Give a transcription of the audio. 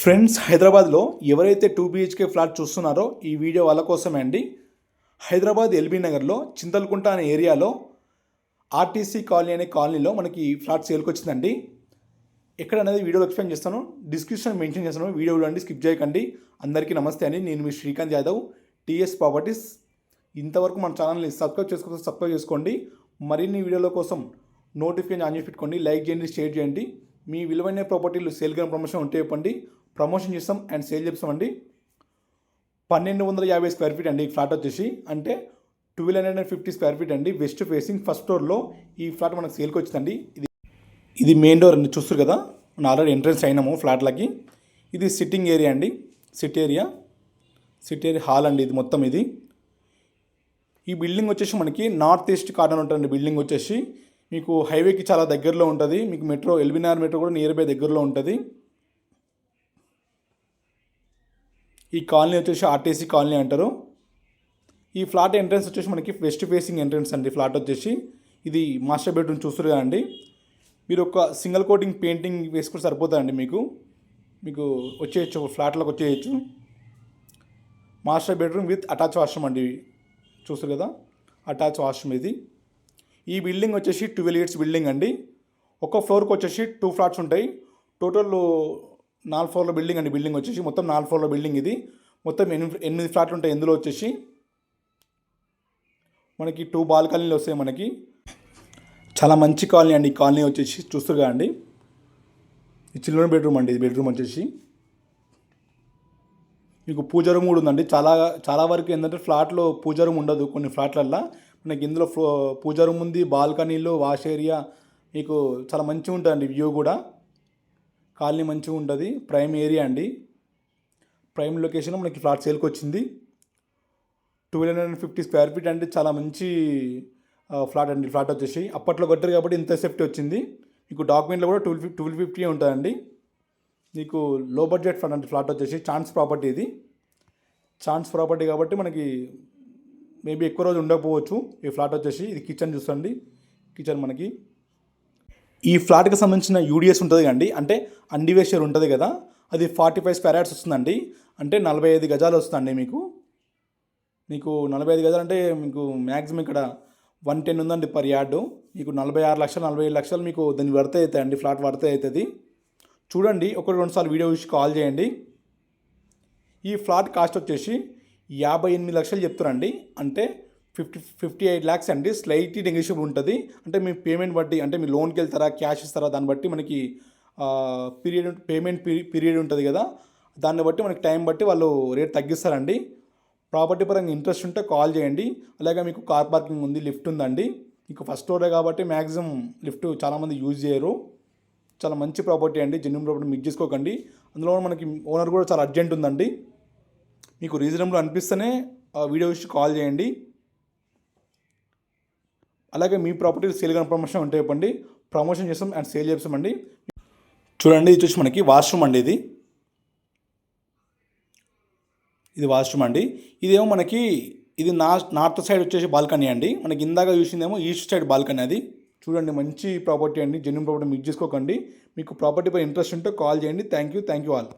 Friends హైదరాబాద్లో ఎవరైతే two BHK flat చూస్తున్నారో ఈ వీడియో వాళ్ళ కోసమే అండి. హైదరాబాద్ ఎల్బీ నగర్లో చింతలకుంట అనే ఏరియాలో ఆర్టీసీ కాలనీ అనే కాలనీలో మనకి ఫ్లాట్ సేల్కి వచ్చిందండి ఎక్కడ అనేది వీడియోలో ఎక్స్ప్లెయిన్ చేస్తాను. డిస్క్రిప్షన్ మెన్షన్ చేస్తాను. వీడియో చూడండి స్కిప్ చేయకండి. అందరికీ నమస్తే అండి. నేను మీ శ్రీకాంత్ యాదవ్ టీఎస్ ప్రాపర్టీస్. ఇంతవరకు మన ఛానల్ని సబ్స్క్రైబ్ చేసుకోవచ్చు సబ్స్క్రైబ్ చేసుకోండి. మరిన్ని వీడియోల కోసం నోటిఫికేషన్ ఆన్ చేసి పెట్టుకోండి. లైక్ చేయండి షేర్ చేయండి. మీ విలువైన ప్రాపర్టీలు సేల్ కానీ ప్రమోషన్ ఉంటే చెప్పండి. ప్రమోషన్ చేస్తాం అండ్ సేల్ చేస్తామండి పన్నెండు వందల యాభై స్క్వేర్ ఫీట్ అండి ఈ ఫ్లాట్ వచ్చేసి. అంటే twelve hundred and fifty square feet అండి. వెస్ట్ ఫేసింగ్ ఫస్ట్ ఫ్లోర్లో ఈ ఫ్లాట్ మనకు సేల్కి వచ్చిందండి. ఇది ఇది మెయిన్ డోర్ అండి. చూస్తారు కదా మనం ఆల్రెడీ ఎంట్రన్స్ అయినాము ఫ్లాట్లకి. ఇది సిట్టింగ్ ఏరియా అండి. Sit area sit area hall అండి ఇది మొత్తం ఇది. ఈ బిల్డింగ్ వచ్చేసి మనకి నార్త్ ఈస్ట్ కార్నర్ ఉంటుంది బిల్డింగ్ వచ్చేసి మీకు హైవేకి చాలా దగ్గరలో ఉంటుంది. మీకు మెట్రో ఎల్బీనార్ మెట్రో కూడా నియర్ బై దగ్గరలో ఉంటుంది. ఈ కాలనీ వచ్చేసి ఆర్టీసీ కాలనీ అంటారు. ఈ ఫ్లాట్ ఎంట్రన్స్ వచ్చేసి మనకి వెస్ట్ ఫేసింగ్ ఎంట్రన్స్ అండి ఫ్లాట్ వచ్చేసి. ఇది మాస్టర్ బెడ్రూమ్ చూస్తారు కదండి. మీరు ఒక సింగిల్ కోటింగ్ పెయింటింగ్ వేసుకుంటే సరిపోతుందండి మీకు. మీకు వచ్చేయచ్చు ఫ్లాట్లోకి వచ్చేయచ్చు. Master bedroom with attach washroom అండి చూస్తారు కదా? అటాచ్ వాష్రూమ్ ఇది. ఈ బిల్డింగ్ వచ్చేసి ట్వెల్వ్ ఇయర్స్ బిల్డింగ్ అండి. ఒక ఫ్లోర్కి వచ్చేసి టూ ఫ్లాట్స్ ఉంటాయి. టోటల్ నాలుగు ఫ్లోర్ల బిల్డింగ్ అండి బిల్డింగ్ వచ్చేసి. మొత్తం నాలుగు ఫ్లోర్ల బిల్డింగ్ ఇది. మొత్తం ఎనిమిది ఎనిమిది ఫ్లాట్లు ఉంటాయి ఇందులో వచ్చేసి? మనకి టూ బాల్కనీలు వస్తాయి మనకి. చాలా మంచి కాలనీ అండి ఈ కాలనీ వచ్చేసి. చూస్తారు అండి? ఈ చిల్డ్రన్ బెడ్రూమ్ అండి ఇది బెడ్రూమ్ వచ్చేసి. మీకు పూజ రూమ్ కూడా ఉందండి. చాలా చాలా వరకు ఏంటంటే ఫ్లాట్లో పూజ రూమ్ ఉండదు కొన్ని ఫ్లాట్లల్లో. మనకి ఇందులో ఫ్లో పూజ రూమ్ ఉంది బాల్కనీలు వాష్ ఏరియా. మీకు చాలా మంచిగా ఉంటుందండి వ్యూ కూడా. కాలనీ మంచిగా ఉంటుంది ప్రైమ్ ఏరియా అండి. ప్రైమ్ లొకేషన్ మనకి ఫ్లాట్ సేల్కి వచ్చింది. Twelve hundred and fifty square feet అంటే చాలా మంచి ఫ్లాట్ అండి. ఫ్లాట్ వచ్చేసి అప్పట్లో కట్టారు కాబట్టి ఇంత సేఫ్టీ వచ్చింది. మీకు డాక్యుమెంట్లో కూడా ట్వెల్వ్ ఫిఫ్టీ ట్వెల్వ్ ఫిఫ్టీ ఉంటుందండి. మీకు లో బడ్జెట్ ఫ్లాట్ అంటే ఫ్లాట్ వచ్చేసి ఛాన్స్ ప్రాపర్టీ ఇది. ఛాన్స్ ప్రాపర్టీ కాబట్టి మనకి మేబీ ఎక్కువ రోజు ఉండకపోవచ్చు. ఈ ఫ్లాట్ వచ్చేసి ఇది కిచెన్ చూస్తుంది కిచెన్ మనకి. ఈ ఫ్లాట్కి సంబంధించిన యూడిఎస్ ఉంటుంది అండి అంటే అండివేషర్ ఉంటుంది కదా అది ఫార్టీ ఫైవ్ స్క్వేర్ యార్డ్స్ వస్తుందండి అంటే నలభై ఐదు గజాలు వస్తుందండి మీకు. మీకు నలభై ఐదు గజాలు అంటే మీకు మ్యాక్సిమం ఇక్కడ వన్ టెన్ ఉందండి పర్ యార్డు మీకు నలభై ఆరు లక్షలు నలభై ఐదు లక్షలు మీకు దాన్ని వర్తే అవుతాయండి ఫ్లాట్ వర్తే అవుతుంది చూడండి ఒకటి రెండు సార్లు వీడియో చూసి కాల్ చేయండి. ఈ ఫ్లాట్ కాస్ట్ వచ్చేసి యాభై ఎనిమిది లక్షలు చెప్తారండి అంటే ఫిఫ్టీ ఫిఫ్టీ ఎయిట్ ల్యాక్స్ అండి. స్లైట్లీ నెగోషియబుల్ ఉంటుంది. అంటే మీ పేమెంట్ బట్టి అంటే మీ లోన్కి వెళ్తారా క్యాష్ ఇస్తారా దాన్ని బట్టి మనకి పీరియడ్ పేమెంట్ పీరియడ్ ఉంటుంది కదా. దాన్ని బట్టి మనకి టైం బట్టి వాళ్ళు రేట్ తగ్గిస్తారండి. ప్రాపర్టీ పరంగా ఇంట్రెస్ట్ ఉంటే కాల్ చేయండి. అలాగే మీకు కార్ పార్కింగ్ ఉంది లిఫ్ట్ ఉందండి. మీకు ఫస్ట్ ఫ్లోరే కాబట్టి మ్యాక్సిమం లిఫ్ట్ చాలామంది యూజ్ చేయరు. చాలా మంచి ప్రాపర్టీ అండి. జెన్యున్ ప్రాపర్టీ మిక్స్ చేసుకోకండి. అందులో మనకి ఓనర్ కూడా చాలా అర్జెంట్ ఉందండి. మీకు రీజనబుల్ అనిపిస్తేనే వీడియో ఇచ్చి కాల్ చేయండి. అలాగే మీ ప్రాపర్టీ సేల్ కానీ ప్రమోషన్ ఉంటే చెప్పండి. ప్రమోషన్ చేస్తాం అండ్ సేల్ చేస్తామండి చూడండి ఇది వచ్చి మనకి వాష్రూమ్ అండి ఇది. ఇది వాష్రూమ్ అండి. ఇదేమో మనకి ఇది నా నార్త్ సైడ్ వచ్చేసి బాల్కనీ అండి. మనకి ఇందాక చూసిందేమో ఈస్ట్ సైడ్ బాల్కనీ అది. చూడండి మంచి ప్రాపర్టీ అండి. జెన్యున్ ప్రాపర్టీ మిస్ చేసుకోకండి మీకు ప్రాపర్టీ పై ఇంట్రెస్ట్ ఉంటే కాల్ చేయండి. Thank you thank you all.